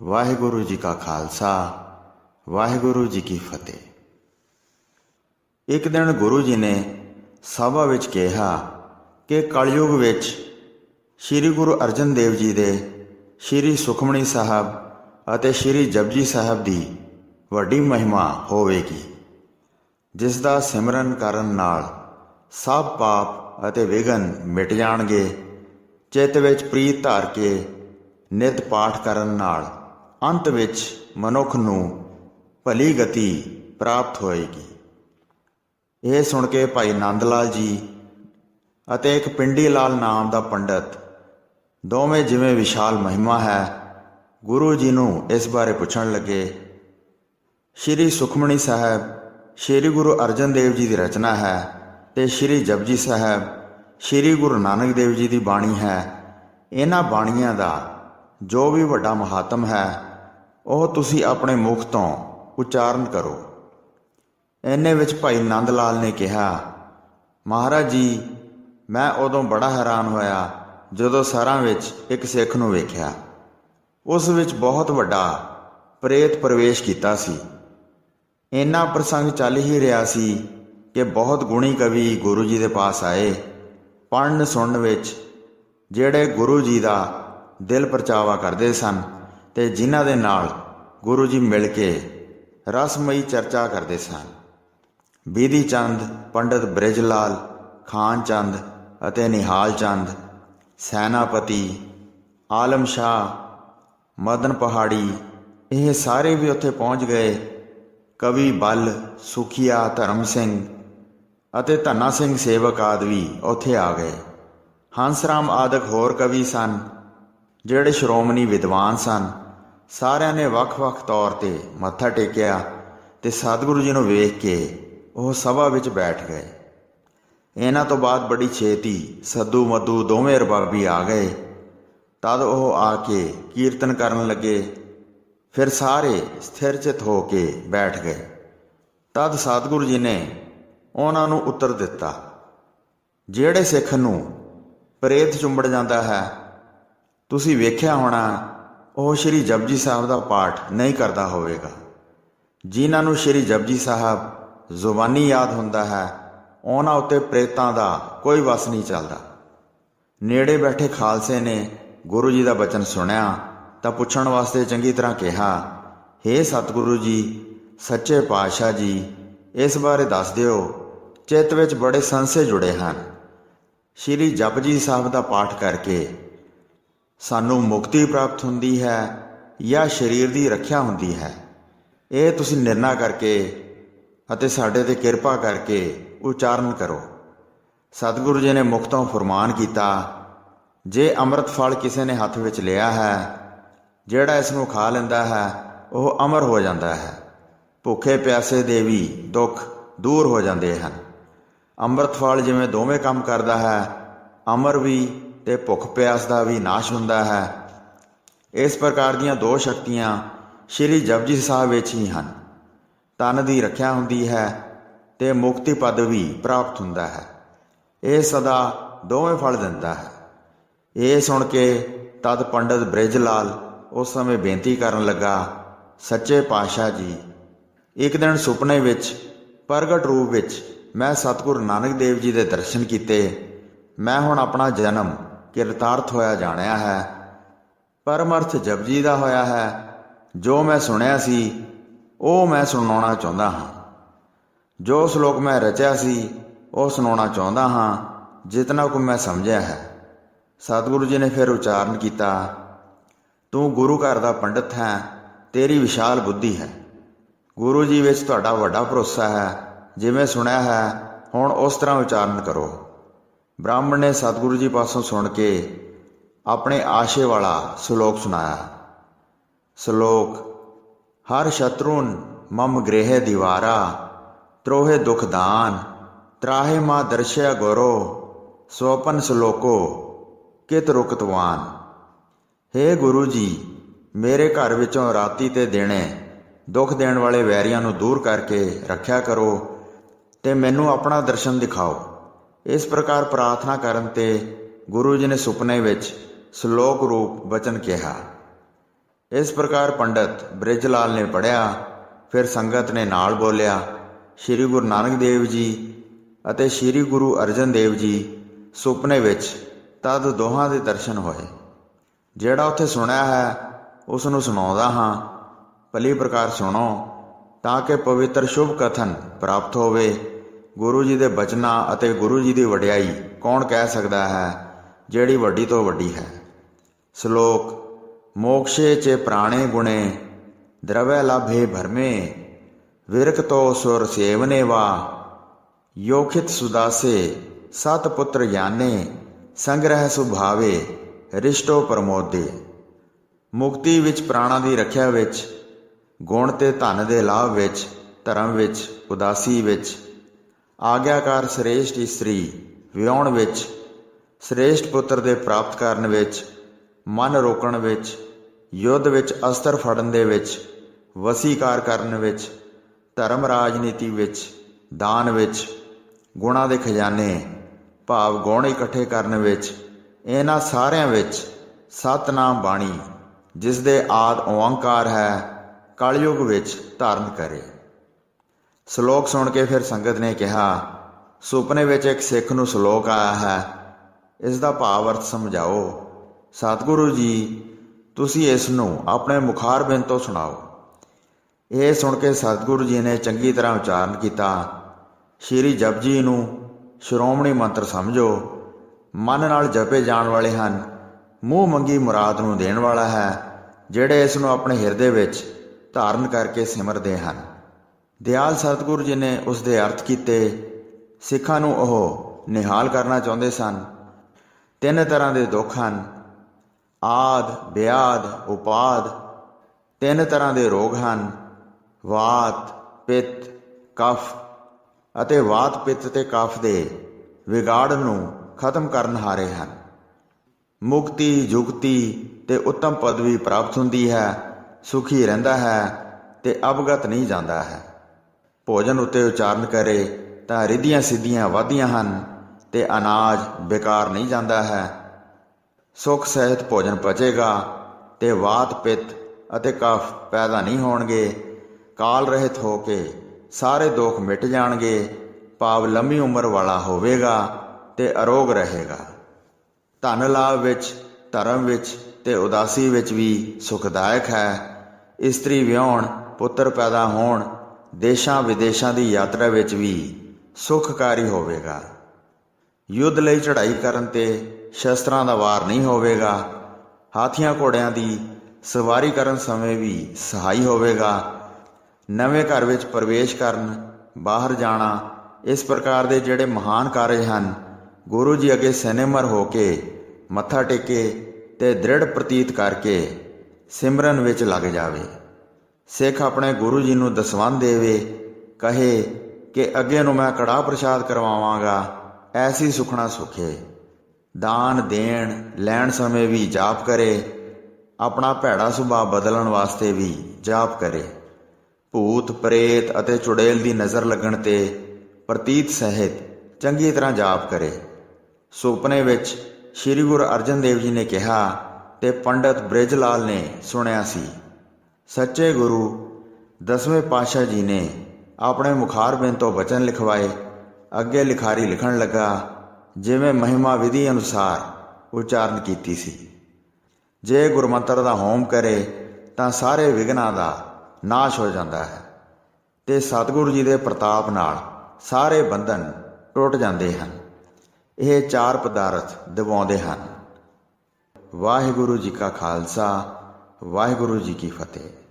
ਵਾਹਿਗੁਰੂ ਜੀ ਕਾ ਖਾਲਸਾ, ਵਾਹਿਗੁਰੂ ਜੀ ਕੀ ਫਤਿਹ। ਇੱਕ ਦਿਨ ਗੁਰੂ ਜੀ ਨੇ ਸਭਾ ਵਿੱਚ ਕਿਹਾ ਕਿ ਕਲਯੁਗ ਵਿੱਚ ਸ੍ਰੀ ਗੁਰੂ ਅਰਜਨ ਦੇਵ ਜੀ ਦੇ ਸ੍ਰੀ ਸੁਖਮਣੀ ਸਾਹਿਬ ਅਤੇ ਸ੍ਰੀ ਜਪਜੀ ਸਾਹਿਬ ਦੀ ਵੱਡੀ ਮਹਿਮਾ ਹੋਵੇਗੀ, ਜਿਸ ਦਾ ਸਿਮਰਨ ਕਰਨ ਨਾਲ ਸਭ ਪਾਪ ਅਤੇ ਵਿਗਨ ਮਿਟ ਜਾਣਗੇ, ਚਿੱਤ ਵਿੱਚ ਪ੍ਰੀਤ ਧਾਰ ਕੇ ਨਿਤ ਪਾਠ ਕਰਨ ਨਾਲ ਅੰਤ ਵਿੱਚ ਮਨੁੱਖ ਨੂੰ ਭਲੀ ਗਤੀ ਪ੍ਰਾਪਤ ਹੋਏਗੀ। ਇਹ ਸੁਣ ਕੇ ਭਾਈ ਨੰਦ ਲਾਲ ਜੀ ਅਤੇ ਇੱਕ ਪਿੰਡੀ ਲਾਲ ਨਾਮ ਦਾ ਪੰਡਤ, ਦੋਵੇਂ ਜਿਵੇਂ ਵਿਸ਼ਾਲ ਮਹਿਮਾ ਹੈ, ਗੁਰੂ ਜੀ ਨੂੰ ਇਸ ਬਾਰੇ ਪੁੱਛਣ ਲੱਗੇ, ਸ਼੍ਰੀ ਸੁਖਮਣੀ ਸਾਹਿਬ, ਸ਼੍ਰੀ ਗੁਰੂ ਅਰਜਨ ਦੇਵ ਜੀ ਦੀ ਰਚਨਾ ਹੈ ਤੇ ਸ਼੍ਰੀ ਜਪਜੀ ਸਾਹਿਬ, ਸ਼੍ਰੀ ਗੁਰੂ ਨਾਨਕ ਦੇਵ ਜੀ ਦੀ ਬਾਣੀ ਹੈ। ਇਹਨਾਂ ਬਾਣੀਆਂ ਦਾ ਜੋ ਵੀ ਵੱਡਾ ਮਹਾਤਮ ਹੈ ਉਹ ਤੁਸੀਂ ਆਪਣੇ ਮੁਖ ਤੋਂ ਉਚਾਰਨ ਕਰੋ। ਐਨੇ ਵਿੱਚ ਭਾਈ ਨੰਦ ਲਾਲ ਨੇ ਕਿਹਾ, ਮਹਾਰਾਜ ਜੀ, ਮੈਂ ਉਦੋਂ ਬੜਾ ਹੈਰਾਨ ਹੋਇਆ ਜਦੋਂ ਸਰਾਂ ਵਿੱਚ ਇੱਕ ਸਿੱਖ ਨੂੰ ਵੇਖਿਆ। ਉਸ ਵਿੱਚ ਬਹੁਤ ਵੱਡਾ ਪ੍ਰੇਤ ਪ੍ਰਵੇਸ਼ ਕੀਤਾ ਸੀ। ਇੰਨਾ ਪ੍ਰਸੰਗ ਚੱਲ ਹੀ ਰਿਹਾ ਸੀ ਕਿ ਬਹੁਤ ਗੁਣੀ ਕਵੀ ਗੁਰੂ ਜੀ ਦੇ ਪਾਸ ਆਏ ਪੜਨ ਸੁਣਨ ਵਿੱਚ, ਜਿਹੜੇ ਗੁਰੂ ਜੀ ਦਾ ਦਿਲ ਪਰਚਾਵਾ ਕਰਦੇ ਸਨ ਤੇ ਜਿਨ੍ਹਾਂ ਦੇ ਨਾਲ ਗੁਰੂ ਜੀ ਮਿਲ ਕੇ ਰਸਮਈ ਚਰਚਾ ਕਰਦੇ ਸਨ। ਬੀਦੀ ਚੰਦ, ਪੰਡਤ ਬ੍ਰਿਜ ਲਾਲ ਖਾਨ ਚੰਦ ਅਤੇ ਨਿਹਾਲ ਚੰਦ, ਸੈਨਾਪਤੀ, ਆਲਮ ਸ਼ਾਹ, ਮਦਨ ਪਹਾੜੀ, ਇਹ ਸਾਰੇ ਵੀ ਉੱਥੇ ਪਹੁੰਚ ਗਏ। ਕਵੀ ਬਲ, ਸੁਖੀਆ, ਧਰਮ ਸਿੰਘ ਅਤੇ ਧੰਨਾ ਸਿੰਘ ਸੇਵਕ ਆਦਿ ਵੀ ਉੱਥੇ ਆ ਗਏ। ਹੰਸਰਾਮ ਆਦਿਕ ਹੋਰ ਕਵੀ ਸਨ, ਜਿਹੜੇ ਸ਼੍ਰੋਮਣੀ ਵਿਦਵਾਨ ਸਨ। ਸਾਰਿਆਂ ਨੇ ਵੱਖ-ਵੱਖ ਤੌਰ ਤੇ ਮੱਥਾ ਟੇਕਿਆ ਤੇ ਸਤਿਗੁਰੂ ਜੀ ਨੂੰ ਵੇਖ ਕੇ ਉਹ ਸਭਾ ਵਿੱਚ ਬੈਠ ਗਏ। ਇਹਨਾਂ ਤੋਂ ਬਾਅਦ ਬੜੀ ਛੇਤੀ ਸੱਦੂ ਮੱਦੂ ਦੋਵੇਂ ਰਬਾਬੀ ਆ ਗਏ। ਤਦ ਉਹ ਆ ਕੇ ਕੀਰਤਨ ਕਰਨ ਲੱਗੇ। ਫਿਰ ਸਾਰੇ ਸਥਿਰਚਿਤ ਹੋ ਕੇ ਬੈਠ ਗਏ। ਤਦ ਸਤਿਗੁਰੂ ਜੀ ਨੇ ਉਹਨਾਂ ਨੂੰ ਉੱਤਰ ਦਿੱਤਾ, ਜਿਹੜੇ ਸਿੱਖ ਨੂੰ ਪ੍ਰੇਤ ਚੁੰਬੜ ਜਾਂਦਾ ਹੈ, ਤੁਸੀਂ ਵੇਖਿਆ ਹੋਣਾ ਉਹ ਸ਼੍ਰੀ ਜਪਜੀ ਸਾਹਿਬ ਦਾ ਪਾਠ ਨਹੀਂ ਕਰਦਾ ਹੋਵੇਗਾ। ਜਿਨ੍ਹਾਂ ਨੂੰ ਸ਼੍ਰੀ ਜਪਜੀ ਸਾਹਿਬ ਜ਼ੁਬਾਨੀ ਯਾਦ ਹੁੰਦਾ ਹੈ, ਉਹਨਾਂ ਉੱਤੇ ਪ੍ਰੇਤਾਂ ਦਾ ਕੋਈ ਵਸ ਨਹੀਂ ਚੱਲਦਾ। ਨੇੜੇ ਬੈਠੇ ਖਾਲਸੇ ਨੇ ਗੁਰੂ ਜੀ ਦਾ ਬਚਨ ਸੁਣਿਆ, ਤਾਂ ਪੁੱਛਣ ਵਾਸਤੇ ਚੰਗੀ ਤਰ੍ਹਾਂ ਕਿਹਾ हे ਸਤਿਗੁਰੂ ਜੀ, ਸੱਚੇ ਪਾਤਸ਼ਾਹ ਜੀ, ਇਸ ਬਾਰੇ ਦੱਸ ਦਿਓ, ਚਿੱਤ ਵਿੱਚ ਬੜੇ ਸੰਸੇ ਜੁੜੇ ਹਨ। ਸ਼੍ਰੀ ਜਪਜੀ ਸਾਹਿਬ ਦਾ ਪਾਠ ਕਰਕੇ ਸਾਨੂੰ ਮੁਕਤੀ ਪ੍ਰਾਪਤ ਹੁੰਦੀ ਹੈ ਜਾਂ ਸਰੀਰ ਦੀ ਰੱਖਿਆ ਹੁੰਦੀ ਹੈ। ਇਹ ਤੁਸੀਂ ਨਿਰਣਾ ਕਰਕੇ ਅਤੇ ਸਾਡੇ ਤੇ ਕਿਰਪਾ ਕਰਕੇ ਉਚਾਰਨ ਕਰੋ। ਸਤਿਗੁਰੂ ਜੀ ਨੇ ਮੁਖਤੋਂ ਫਰਮਾਨ ਕੀਤਾ, ਜੇ ਅੰਮ੍ਰਿਤ ਫਲ ਕਿਸੇ ਨੇ ਹੱਥ ਵਿੱਚ ਲਿਆ ਹੈ, ਜਿਹੜਾ ਇਸ ਨੂੰ ਖਾ ਲੈਂਦਾ ਹੈ, ਉਹ ਅਮਰ ਹੋ ਜਾਂਦਾ ਹੈ। ਭੁੱਖੇ ਪਿਆਸੇ ਦੇ ਵੀ ਦੁੱਖ ਦੂਰ ਹੋ ਜਾਂਦੇ ਹਨ। ਅੰਮ੍ਰਿਤ ਫਲ ਜਿਵੇਂ ਦੋਵੇਂ ਕੰਮ ਕਰਦਾ ਹੈ, ਅਮਰ ਵੀ ਤੇ ਭੁੱਖ ਪਿਆਸ ਦਾ ਵੀ ਨਾਸ਼ ਹੁੰਦਾ ਹੈ। ਇਸ ਪ੍ਰਕਾਰ ਦੀਆਂ ਦੋ ਸ਼ਕਤੀਆਂ ਸ਼੍ਰੀ ਜਪਜੀ ਸਾਹਿਬ ਵਿੱਚ ਹੀ ਹਨ। ਤਨ ਦੀ ਰੱਖਿਆ ਹੁੰਦੀ ਹੈ ਤੇ ਮੁਕਤੀ ਪਦ ਵੀ ਪ੍ਰਾਪਤ ਹੁੰਦਾ ਹੈ। ਇਹ ਸਦਾ ਦੋਵੇਂ ਫਲ ਦਿੰਦਾ ਹੈ। ਇਹ ਸੁਣ ਕੇ ਤਦ ਪੰਡਤ ਬ੍ਰਿਜ ਲਾਲ ਉਸ ਸਮੇਂ ਬੇਨਤੀ ਕਰਨ ਲੱਗਾ, ਸੱਚੇ ਪਾਤਸ਼ਾਹ ਜੀ, ਇੱਕ ਦਿਨ ਸੁਪਨੇ ਵਿੱਚ, ਪ੍ਰਗਟ ਰੂਪ ਵਿੱਚ ਮੈਂ ਸਤਿਗੁਰੂ ਨਾਨਕ ਦੇਵ ਜੀ ਦੇ ਦਰਸ਼ਨ ਕੀਤੇ। ਮੈਂ ਹੁਣ ਆਪਣਾ ਜਨਮ ਕਿਰਤਾਰਥ ਹੋਇਆ ਜਾਣਿਆ ਹੈ। ਪਰਮਰਥ ਜਪਜੀ ਦਾ ਹੋਇਆ ਹੈ। ਜੋ ਮੈਂ ਸੁਣਿਆ ਸੀ, ਉਹ ਮੈਂ ਸੁਣਾਉਣਾ ਚਾਹੁੰਦਾ ਹਾਂ। ਜੋ ਸ਼ਲੋਕ ਮੈਂ ਰਚਿਆ ਸੀ, ਉਹ ਸੁਣਾਉਣਾ ਚਾਹੁੰਦਾ ਹਾਂ, ਜਿਤਨਾ ਕੁ ਮੈਂ ਸਮਝਿਆ ਹੈ। ਸਤਿਗੁਰੂ ਜੀ ਨੇ ਫਿਰ ਉਚਾਰਨ ਕੀਤਾ, ਤੂੰ ਗੁਰੂ ਘਰ ਦਾ ਪੰਡਤ ਹੈ, ਤੇਰੀ ਵਿਸ਼ਾਲ ਬੁੱਧੀ ਹੈ। ਗੁਰੂ ਜੀ ਵਿੱਚ ਤੁਹਾਡਾ ਵੱਡਾ ਭਰੋਸਾ ਹੈ। ਜਿਵੇਂ ਸੁਣਿਆ ਹੈ, ਹੁਣ ਉਸ ਤਰ੍ਹਾਂ ਉਚਾਰਨ ਕਰੋ। ਬ੍ਰਾਹਮਣ ਨੇ ਸਤਿਗੁਰੂ ਜੀ ਪਾਸੋਂ ਸੁਣ ਕੇ ਆਪਣੇ ਆਸ਼ੇ ਵਾਲਾ ਸ਼ਲੋਕ ਸੁਣਾਇਆ। ਸ਼ਲੋਕ, ਹਰ ਸ਼ਤਰੂਨ ਮਮ ਗ੍ਰਹਿ ਦੀਵਾਰਾ, ਤਰੋਹੇ ਦੁਖਦਾਨ ਤਰਾਹੇ ਮਾ ਦਰਸ਼ਿਆ ਗੋਰੋ ਸੋਪਨ ਸ਼ਲੋਕੋ ਕਿਤ ਰੁਕਤਵਾਨ। हे ਗੁਰੂ ਜੀ, ਮੇਰੇ ਘਰ ਵਿੱਚੋਂ ਰਾਤੀ ਤੇ ਦਿਨੇ ਦੁੱਖ ਦੇਣ ਵਾਲੇ ਵੈਰੀਆਂ ਨੂੰ ਦੂਰ ਕਰਕੇ ਰੱਖਿਆ ਕਰੋ ਤੇ ਮੈਨੂੰ ਆਪਣਾ ਦਰਸ਼ਨ ਦਿਖਾਓ। ਇਸ ਪ੍ਰਕਾਰ ਪ੍ਰਾਰਥਨਾ ਕਰਨ ਤੇ ਗੁਰੂ ਜੀ ਨੇ ਸੁਪਨੇ ਵਿੱਚ ਸ਼ਲੋਕ ਰੂਪ ਵਚਨ ਕਿਹਾ। ਇਸ ਪ੍ਰਕਾਰ ਪੰਡਤ ਬ੍ਰਿਜ ਲਾਲ ਨੇ ਪੜਿਆ ਫਿਰ ਸੰਗਤ ਨੇ ਨਾਲ ਬੋਲਿਆ, ਸ੍ਰੀ ਗੁਰੂ ਨਾਨਕ ਦੇਵ ਜੀ ਅਤੇ ਸ੍ਰੀ ਗੁਰੂ ਅਰਜਨ ਦੇਵ ਜੀ ਸੁਪਨੇ ਵਿੱਚ ਤਦ ਦੋਹਾਂ ਦੇ ਦਰਸ਼ਨ ਹੋਏ। ਜਿਹੜਾ ਉੱਥੇ ਸੁਣਿਆ ਹੈ, ਉਸ ਨੂੰ ਸੁਣਾਉਂਦਾ ਹਾਂ। ਭਲੀ ਪ੍ਰਕਾਰ ਸੁਣੋ, ਤਾਂ ਕਿ ਪਵਿੱਤਰ ਸ਼ੁਭ ਕਥਨ ਪ੍ਰਾਪਤ ਹੋਵੇ। ਗੁਰੂ ਜੀ ਦੇ ਬਚਨਾਂ ਅਤੇ ਗੁਰੂ ਜੀ ਦੀ ਵਡਿਆਈ ਕੌਣ ਕਹਿ ਸਕਦਾ ਹੈ? ਜਿਹੜੀ ਵੱਡੀ ਤੋਂ ਵੱਡੀ ਹੈ। ਸ਼ਲੋਕ, ਮੋਕਸ਼ੇ ਚ ਪ੍ਰਾਣੇ ਗੁਣੇ, ਦਰਵੈ ਲਾਭੇ ਭਰਮੇ, ਵਿਰਕ ਤੋ ਸੁਰ ਸੇਵਨੇ ਵਾ, ਯੋਖਿਤ ਸੁਦਾਸੇ, ਸਤ ਪੁੱਤਰ ਗਿਆਨੇ, ਸੰਗ੍ਰਹਿ ਸੁਭਾਵੇ, ਰਿਸ਼ਟੋ ਪ੍ਰਮੋਦੇ। ਮੁਕਤੀ ਵਿੱਚ ਪ੍ਰਾਣਾਂ ਦੀ ਰੱਖਿਆ ਵਿੱਚ, ਗੁਣ ਤੇ ਧਨ ਦੇ ਲਾਭ ਵਿੱਚ, ਧਰਮ ਵਿੱਚ, ਉਦਾਸੀ ਵਿੱਚ ਆਗਿਆਕਾਰ ਸ੍ਰੇਸ਼ਟ ਇਸਤਰੀ ਵਿਆਹਣ ਵਿੱਚ, ਸ੍ਰੇਸ਼ਟ ਪੁੱਤਰ ਦੇ ਪ੍ਰਾਪਤ ਕਰਨ ਵਿੱਚ, ਮਨ ਰੋਕਣ ਵਿੱਚ, ਯੁੱਧ ਵਿੱਚ ਅਸਤਰ ਫੜਨ ਦੇ ਵਿੱਚ, ਵਸੀਕਾਰ ਕਰਨ ਵਿੱਚ, ਧਰਮ ਰਾਜਨੀਤੀ ਵਿੱਚ, ਦਾਨ ਵਿੱਚ, ਗੁਣਾਂ ਦੇ ਖਜ਼ਾਨੇ, ਭਾਵ ਗੁਣ ਇਕੱਠੇ ਕਰਨ ਵਿੱਚ, ਇਹਨਾਂ ਸਾਰਿਆਂ ਵਿੱਚ ਸਤਨਾਮ ਬਾਣੀ ਜਿਸ ਦੇ ਆਦ ਓੰਕਾਰ ਹੈ, ਕਲਯੁਗ ਵਿੱਚ ਧਾਰਨ ਕਰੇ। ਸ਼ਲੋਕ ਸੁਣ ਕੇ ਫਿਰ ਸੰਗਤ ਨੇ ਕਿਹਾ, ਸੁਪਨੇ ਵਿੱਚ ਇੱਕ ਸਿੱਖ ਨੂੰ ਸ਼ਲੋਕ ਆਇਆ ਹੈ, ਇਸ ਦਾ ਭਾਵ ਅਰਥ ਸਮਝਾਓ। ਸਤਿਗੁਰੂ ਜੀ, ਤੁਸੀਂ ਇਸ ਨੂੰ ਆਪਣੇ ਮੁਖਾਰ ਬਿੰਦ ਤੋਂ ਸੁਣਾਓ। ਇਹ ਸੁਣ ਕੇ ਸਤਿਗੁਰੂ ਜੀ ਨੇ ਚੰਗੀ ਤਰ੍ਹਾਂ ਉਚਾਰਨ ਕੀਤਾ। ਸ਼੍ਰੀ ਜਪਜੀ ਨੂੰ ਸ਼੍ਰੋਮਣੀ ਮੰਤਰ ਸਮਝੋ, ਮਨ ਨਾਲ ਜਪੇ ਜਾਣ ਵਾਲੇ ਹਨ, ਮੂੰਹ ਮੰਗੀ ਮੁਰਾਦ ਨੂੰ ਦੇਣ ਵਾਲਾ ਹੈ, ਜਿਹੜੇ ਇਸ ਨੂੰ ਆਪਣੇ ਹਿਰਦੇ ਵਿੱਚ ਧਾਰਨ ਕਰਕੇ ਸਿਮਰਦੇ ਹਨ। ਦਿਆਲ ਸਤਿਗੁਰੂ ਜੀ ਨੇ ਉਸ ਦੇ ਅਰਥ ਕੀਤੇ, ਸਿੱਖਾਂ ਨੂੰ ਉਹ ਨਿਹਾਲ ਕਰਨਾ ਚਾਹੁੰਦੇ ਸਨ। ਤਿੰਨ ਤਰ੍ਹਾਂ ਦੇ ਦੁੱਖ ਹਨ। ਆਦ ਬਿਆਦ ਉਪਾਦ। ਤਿੰਨ ਤਰ੍ਹਾਂ ਦੇ ਰੋਗ ਹਨ। ਵਾਤ, ਪਿੱਤ, ਕਫ ਅਤੇ ਵਾਤ, ਪਿੱਤ ਤੇ ਕਫ ਦੇ ਵਿਗਾੜ ਨੂੰ ਖਤਮ ਕਰਨ ਹਾਰੇ ਹਨ। ਮੁਕਤੀ, ਜੁਗਤੀ ਤੇ ਉੱਤਮ ਪਦਵੀ ਪ੍ਰਾਪਤ ਹੁੰਦੀ ਹੈ, ਸੁਖੀ ਰਹਿੰਦਾ ਹੈ ਤੇ ਅਵਗਤ ਨਹੀਂ ਜਾਂਦਾ ਹੈ। ਭੋਜਨ ਉੱਤੇ ਉਚਾਰਨ ਕਰੇ ਤਾਂ ਰਿਧੀਆਂ ਸਿੱਧੀਆਂ ਵਾਧੀਆਂ ਹਨ ਤੇ ਅਨਾਜ ਬੇਕਾਰ ਨਹੀਂ ਜਾਂਦਾ ਹੈ। ਸੁਖ ਸਹਿਤ ਭੋਜਨ ਪਚੇਗਾ ਤੇ ਵਾਤ ਪਿੱਤ ਅਤੇ ਕਫ ਪੈਦਾ ਨਹੀਂ ਹੋਣਗੇ। ਕਾਲ ਰਹਿਤ ਹੋ ਕੇ ਸਾਰੇ ਦੁੱਖ ਮਿਟ ਜਾਣਗੇ। ਭਾਵ ਲੰਮੀ ਉਮਰ ਵਾਲਾ ਹੋਵੇਗਾ ਤੇ ਅਰੋਗ ਰਹੇਗਾ। ਧਨ ਲਾਭ ਵਿੱਚ, ਧਰਮ ਵਿੱਚ ਤੇ ਉਦਾਸੀ ਵਿੱਚ ਵੀ ਸੁਖਦਾਇਕ ਹੈ। ਇਸਤਰੀ ਵਿਆਹਣ, ਪੁੱਤਰ ਪੈਦਾ ਹੋਣ ਦੇਸ਼ਾਂ ਵਿਦੇਸ਼ਾਂ ਦੀ ਯਾਤਰਾ ਵਿੱਚ ਵੀ ਸੁਖਕਾਰੀ ਹੋਵੇਗਾ। ਯੁੱਧ ਲਈ ਚੜ੍ਹਾਈ ਕਰਨ ਤੇ ਸ਼ਸਤਰਾਂ ਦਾ ਵਾਰ ਨਹੀਂ ਹੋਵੇਗਾ। ਹਾਥੀਆਂ ਘੋੜਿਆਂ ਦੀ ਸਵਾਰੀ ਕਰਨ ਸਮੇਂ ਵੀ ਸਹਾਈ ਹੋਵੇਗਾ। ਨਵੇਂ ਘਰ ਵਿੱਚ ਪ੍ਰਵੇਸ਼ ਕਰਨ, ਬਾਹਰ ਜਾਣਾ, ਇਸ ਪ੍ਰਕਾਰ ਦੇ ਜਿਹੜੇ ਮਹਾਨ ਕਾਰਜ ਹਨ, ਗੁਰੂ ਜੀ ਅੱਗੇ ਸਿਨੇਮਰ ਹੋ ਕੇ, ਮੱਥਾ ਟੇਕੇ ਤੇ ਦ੍ਰਿੜ ਪ੍ਰਤੀਤ ਕਰਕੇ ਸਿਮਰਨ ਵਿੱਚ ਲੱਗ ਜਾਵੇ। ਸਿੱਖ ਆਪਣੇ ਗੁਰੂ ਜੀ ਨੂੰ ਦਸਵੰਦ ਦੇਵੇ, ਕਹੇ ਕਿ ਅੱਗੇ ਨੂੰ ਮੈਂ ਕੜਾ ਪ੍ਰਸ਼ਾਦ ਕਰਵਾਵਾਂਗਾ, ਐਸੀ ਸੁਖਣਾ ਸੁਖੇ। ਦਾਨ, ਦੇਣ, ਲੈਣ ਸਮੇਂ ਵੀ ਜਾਪ ਕਰੇ, ਆਪਣਾ ਭੈੜਾ ਸੁਭਾਅ ਬਦਲਣ ਵਾਸਤੇ ਵੀ ਜਾਪ ਕਰੇ। ਭੂਤ, ਪ੍ਰੇਤ ਅਤੇ ਚੁੜੇਲ ਦੀ ਨਜ਼ਰ ਲੱਗਣ ਤੇ ਪ੍ਰਤੀਤ ਸਹਿਤ ਚੰਗੀ ਤਰ੍ਹਾਂ ਜਾਪ ਕਰੇ। ਸੁਪਨੇ ਵਿੱਚ ਸ੍ਰੀ ਗੁਰੂ ਅਰਜਨ ਦੇਵ ਜੀ ਨੇ ਕਿਹਾ ਤੇ ਪੰਡਤ ਬ੍ਰਿਜ ਲਾਲ ਨੇ ਸੁਣਿਆ ਸੀ। ਸੱਚੇ ਗੁਰੂ ਦਸਵੇਂ ਪਾਤਸ਼ਾਹ ਜੀ ਨੇ ਆਪਣੇ ਮੁਖਾਰਬਿੰਦ ਤੋਂ ਬਚਨ ਲਿਖਵਾਏ, ਅੱਗੇ ਲਿਖਾਰੀ ਲਿਖਣ ਲੱਗਾ, ਜਿਵੇਂ ਮਹਿਮਾ ਵਿਧੀ ਅਨੁਸਾਰ ਉਚਾਰਨ ਕੀਤੀ ਸੀ। ਜੇ ਗੁਰਮੰਤਰ ਦਾ ਹੋਮ ਕਰੇ, ਤਾਂ ਸਾਰੇ ਵਿਗਨਾਂ ਦਾ ਨਾਸ਼ ਹੋ ਜਾਂਦਾ ਹੈ ਤੇ ਸਤਿਗੁਰੂ ਜੀ ਦੇ ਪ੍ਰਤਾਪ ਨਾਲ ਸਾਰੇ ਬੰਧਨ ਟੁੱਟ ਜਾਂਦੇ ਹਨ। ਇਹ ਚਾਰ ਪਦਾਰਥ ਦਿਵਾਉਂਦੇ ਹਨ। ਵਾਹਿਗੁਰੂ ਜੀ ਕਾ ਖਾਲਸਾ ਵਾਹਿਗੁਰੂ ਜੀ ਕੀ ਫਤਿਹ।